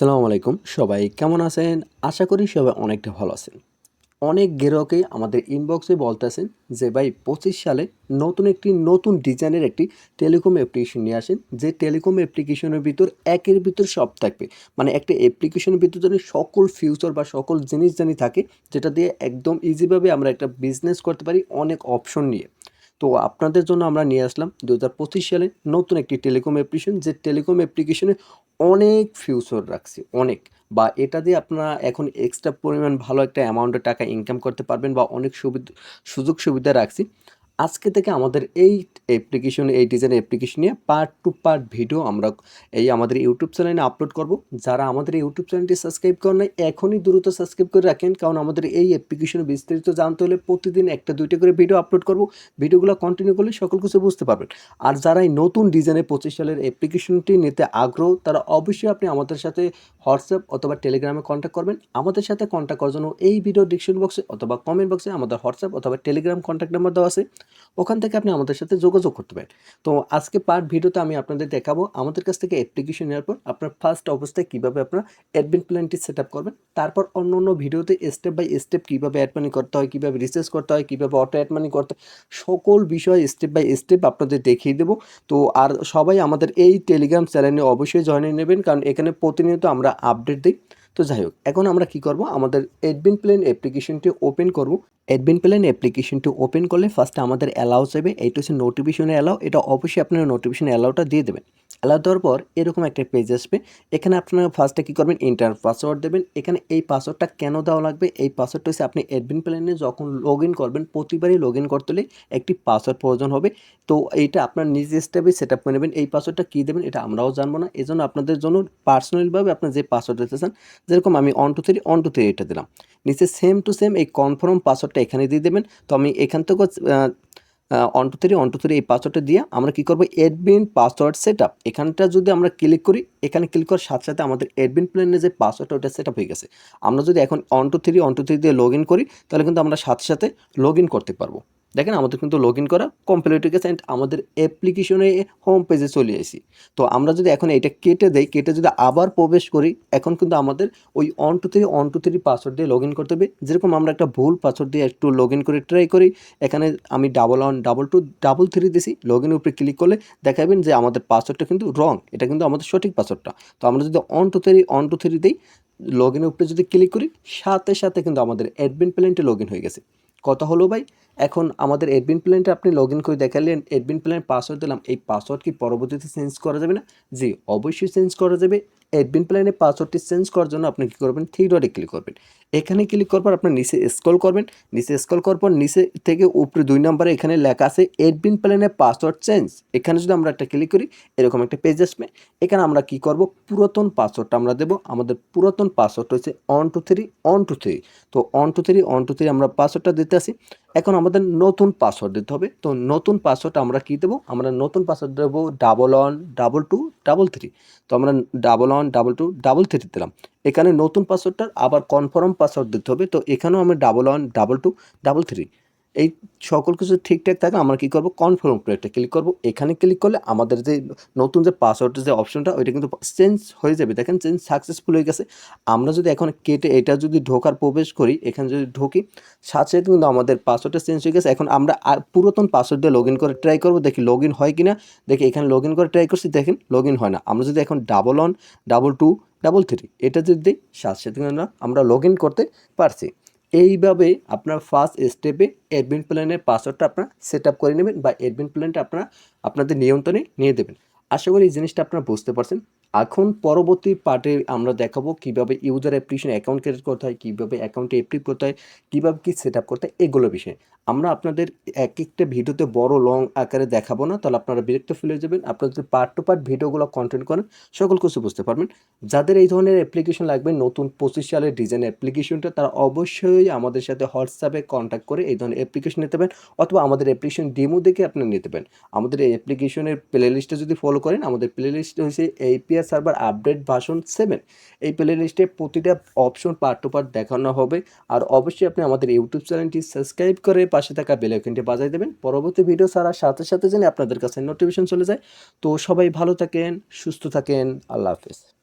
আসসালামু আলাইকুম। সবাই কেমন আছেন? আশা করি সবাই অনেকটা ভালো আছেন। অনেক গ্রাহকই আমাদের ইনবক্সে বলতেছেন যে, ভাই, পঁচিশ সালে নতুন একটি নতুন ডিজাইনের একটি টেলিকম অ্যাপ্লিকেশন নিয়ে আসেন। যে টেলিকম অ্যাপ্লিকেশনের ভিতর একের ভিতর সব থাকবে। মানে একটা অ্যাপ্লিকেশনের ভিতর জানি সকল ফিউচার বা সকল জিনিস জানি থাকে, যেটা দিয়ে একদম ইজিভাবে আমরা একটা বিজনেস করতে পারি অনেক অপশন নিয়ে। তো আপনাদের জন্য আমরা নিয়ে আসলাম দু হাজার পঁচিশ সালে নতুন একটি টেলিকম অ্যাপ্লিকেশন যে টেলিকম অ্যাপ্লিকেশনে অনেক ফিউচার রাখছি, অনেক। বা এটা দিয়ে আপনারা এখন এক্সট্রা পরিমাণ ভালো একটা অ্যামাউন্টের টাকা ইনকাম করতে পারবেন বা অনেক সুবিধা, সুযোগ সুবিধা রাখছি। আজকে থেকে আমাদের এই অ্যাপ্লিকেশন এই ডিজাইন অ্যাপ্লিকেশন নিয়ে পার্ট টু পার্ট ভিডিও আমরা এই আমাদের ইউটিউব চ্যানেলে আপলোড করব। যারা আমাদের ইউটিউব চ্যানেলটি সাবস্ক্রাইব করেন নাই, এখনই দ্রুত সাবস্ক্রাইব করে রাখেন, কারণ আমাদের এই অ্যাপ্লিকেশনে বিস্তারিত জানতে হলে প্রতিদিন একটা, দুইটা করে ভিডিও আপলোড করব। ভিডিওগুলো কন্টিনিউ করলে সকল কিছু বুঝতে পারবেন। আর যারা এই নতুন ডিজাইনের পঁচিশ সালের অ্যাপ্লিকেশনটি নিতে আগ্রহ, তারা অবশ্যই আপনি আমাদের সাথে হোয়াটসঅ্যাপ অথবা টেলিগ্রামে কন্ট্যাক্ট করবেন। আমাদের সাথে কন্ট্যাক্ট করার জন্য এই ভিডিও ডিসক্রিপশন বক্সে অথবা কমেন্ট বক্সে আমাদের হোয়াটসঅ্যাপ অথবা টেলিগ্রাম কন্ট্যাক্ট নাম্বার দেওয়া আছে। ওখান থেকে আপনি আমাদের সাথে যোগাযোগ করতে পারেন। তো আজকে পার্ট ভিডিওতে আমি আপনাদের দেখাবো আমাদের কাছ থেকে অ্যাপ্লিকেশন নেওয়ার পর আপনার ফার্স্ট অবস্থায় কীভাবে আপনার অ্যাডমিন প্ল্যানটি সেট আপ করবেন, তারপর অন্য অন্য ভিডিওতে স্টেপ বাই স্টেপ কীভাবে অ্যাড মানি করতে হয়, কীভাবে রিসার্চ করতে হয়, কীভাবে অটো অ্যাড মানি করতে সকল বিষয় স্টেপ বাই স্টেপ আপনাদের দেখিয়ে দেবো। তো আর সবাই আমাদের এই টেলিগ্রাম চ্যানেলে অবশ্যই জয়েন নেবেন, কারণ এখানে প্রতিনিয়ত আমরা আপডেট দিই। তো যাই হোক, এখন আমরা কি করব? আমাদের অ্যাডমিন প্ল্যান অ্যাপ্লিকেশনটি ওপেন করব। অ্যাডমিন প্ল্যান অ্যাপ্লিকেশনটি ওপেন করলে ফার্স্টে আমাদের অ্যালাউ চাইবে। এইটা হচ্ছে নোটিফিকেশনে অ্যালাউ এটা অবশ্যই আপনারা নোটিফিকেশন অ্যালাউটা দিয়ে দেবেন। অ্যালাউ দেওয়ার পর এরকম একটা পেজ আসবে। এখানে আপনারা ফার্স্টে কী করবেন? ইন্টার পাসওয়ার্ড দেবেন। এখানে এই পাসওয়ার্ডটা কেন দেওয়া লাগবে? এই পাসওয়ার্ডটা হচ্ছে আপনি অ্যাডমিন প্ল্যানে যখন লগ ইন করবেন, প্রতিবারই লগ ইন করতে হলে একটি পাসওয়ার্ড প্রয়োজন হবে। তো এইটা আপনার নিজ স্টেপে সেট আপ করে নেবেন। এই পাসওয়ার্ডটা কী দেবেন এটা আমরাও জানব না। এই জন্য আপনাদের জন্য পার্সোনালিভাবে আপনার যে পাসওয়ার্ড দিতে চান যেরকম আমি one two three one two three এটা দিলাম। নিচে সেম টু সেম এই কনফার্ম পাসওয়ার্ডটা এখানে দিয়ে দেবেন। তো আমি এখান থেকেও one two three one two three এই পাসওয়ার্ডটা দিয়ে আমরা কী করব? অ্যাডমিন পাসওয়ার্ড সেট আপ এখানটা যদি আমরা ক্লিক করি, এখানে ক্লিক করার সাথে সাথে আমাদের অ্যাডমিন প্ল্যানে যে পাসওয়ার্ডটা ওটা সেট আপ হয়ে গেছে। আমরা যদি এখন one two three one two three দিয়ে লগ ইন করি, তাহলে কিন্তু আমরা সাথে সাথে লগ ইন করতে পারব। দেখেন আমাদের কিন্তু লগ ইন করা কমপ্লিট হয়ে গেছে অ্যান্ড আমাদের অ্যাপ্লিকেশনে হোম পেজে চলে আসি। তো আমরা যদি এখন এটা কেটে দেই, কেটে যদি আবার প্রবেশ করি, এখন কিন্তু আমাদের ওই one two three one two three password দিয়ে লগ ইন করতে হবে। যেরকম আমরা একটা ভুল পাসওয়ার্ড দিয়ে একটু লগ ইন করে ট্রাই করি, এখানে আমি double one double two double three দিছি। লগ ইনের উপরে ক্লিক করলে দেখাবেন যে আমাদের পাসওয়ার্ডটা কিন্তু রং এটা কিন্তু আমাদের সঠিক পাসওয়ার্ডটা তো আমরা যদি one two three one two three দিই লগ ইনের উপরে যদি ক্লিক করি, সাথে সাথে কিন্তু আমাদের অ্যাডমিন প্ল্যানটি লগ ইন হয়ে গেছে। কথা হলো ভাই? এখন আমাদের অ্যাডমিন প্ল্যানটা আপনি লগ ইন করে দেখালেন অ্যাডমিন প্ল্যান পাসওয়ার্ড দিলাম, এই পাসওয়ার্ড কি পরবর্তীতে চেঞ্জ করা যাবে না? জি, অবশ্যই চেঞ্জ করা যাবে। অ্যাডমিন প্ল্যানে পাসওয়ার্ডটি চেঞ্জ করার জন্য আপনি কী করবেন? থ্রি ডটে ক্লিক করবেন। এখানে ক্লিক করার পর আপনার নিচে স্ক্রল করবেন। নিচে স্ক্রল করার পর নিচে থেকে উপরে দুই নম্বরে এখানে লেখা আছে অ্যাডমিন প্ল্যানে পাসওয়ার্ড চেঞ্জ এখানে যদি আমরা একটা ক্লিক করি, এরকম একটা পেজ আসবে। এখানে আমরা কি করব? পুরাতন পাসওয়ার্ডটা আমরা দেবো। আমাদের পুরাতন পাসওয়ার্ড হচ্ছে one two three one two three তো one two three one two three আমরা পাসওয়ার্ডটা দিতে আসি। এখন আমাদের নতুন পাসওয়ার্ড দিতে হবে। তো নতুন পাসওয়ার্ড আমরা কী দেবো? আমরা নতুন পাসওয়ার্ড দেবো double one double two double three তো আমরা double one double two double three দিলাম। এখানে নতুন পাসওয়ার্ডটার আবার কনফার্ম পাসওয়ার্ড দিতে হবে। তো এখানেও আমরা double one double two double three এই সকল কিছু ঠিকঠাক থাকে আমরা কী করব? কনফার্ম একটা ক্লিক করব। এখানে ক্লিক করলে আমাদের যে নতুন যে পাসওয়ার্ডের যে অপশনটা ওইটা কিন্তু চেঞ্জ হয়ে যাবে। দেখেন চেঞ্জ সাকসেসফুল হয়ে গেছে। আমরা যদি এখন কেটে এটা যদি ঢোকার প্রবেশ করি, এখানে যদি ঢুকি, সাথে সাথে কিন্তু আমাদের পাসওয়ার্ডটা চেঞ্জ হয়ে গেছে। এখন আমরা পুরাতন পাসওয়ার্ড দিয়ে লগ ইন করে ট্রাই করব। দেখি লগ ইন হয় কি না দেখি এখানে লগ ইন করে ট্রাই করছি। দেখেন লগ ইন হয় না। আমরা যদি এখন double one double two double three এটা যদি দিই, সাথে সাথে আমরা লগ ইন করতে পারছি। এইভাবে আপনার ফার্স্ট স্টেপে অ্যাডমিন প্ল্যানের পাসওয়ার্ডটা আপনারা সেট আপ করে নেবেন বা অ্যাডমিন প্ল্যানটা আপনারা আপনাদের নিয়ন্ত্রণে নিয়ে দেবেন। আশা করি এই জিনিসটা আপনারা বুঝতে পারছেন। এখন পরবর্তী পার্টে আমরা দেখাবো কীভাবে ইউজার অ্যাপ্লিকেশন অ্যাকাউন্ট ক্রিয়েট করতে হয়, কীভাবে অ্যাকাউন্টে অ্যাক্টিভ করতে হয়, কীভাবে কী সেট আপ করতে হয়, এগুলো বিষয়ে। আমরা আপনাদের এক একটা ভিডিওতে বড় লং আকারে দেখাবো না, তাহলে আপনারা বিরক্ত ফেলে যাবেন। আপনারা যদি পার্ট টু পার্ট ভিডিওগুলো কন্টেন্ট করেন, সকল কিছু বুঝতে পারবেন। যাদের এই ধরনের অ্যাপ্লিকেশন লাগবে, নতুন পঁচিশ সালের ডিজাইন অ্যাপ্লিকেশনটা তারা অবশ্যই আমাদের সাথে হোয়াটসঅ্যাপে কন্ট্যাক্ট করে এই ধরনের অ্যাপ্লিকেশন নিতে পারেন, অথবা আমাদের অ্যাপ্লিকেশন ডিমো দেখে আপনি নিতে পারেন। আমাদের এই অ্যাপ্লিকেশনের প্লে লিস্টে যদি ফলো করেন, আমাদের প্লে লিস্ট হয়েছে APR server update version seven এই প্লে লিস্টে প্রতিটা অপশন পার্ট টু পার্ট দেখানো হবে। আর অবশ্যই আপনি আমাদের ইউটিউব চ্যানেলটি সাবস্ক্রাইব করে পাশে থাকা বেল বাজাই দেবেন। পরবর্তী ভিডিও ছাড়ার সাথে সাথে যেন আপনাদের কাছে নোটিফিকেশন চলে যায়। তো সবাই ভালো থাকেন, সুস্থ থাকেন, আল্লাহ হাফেজ।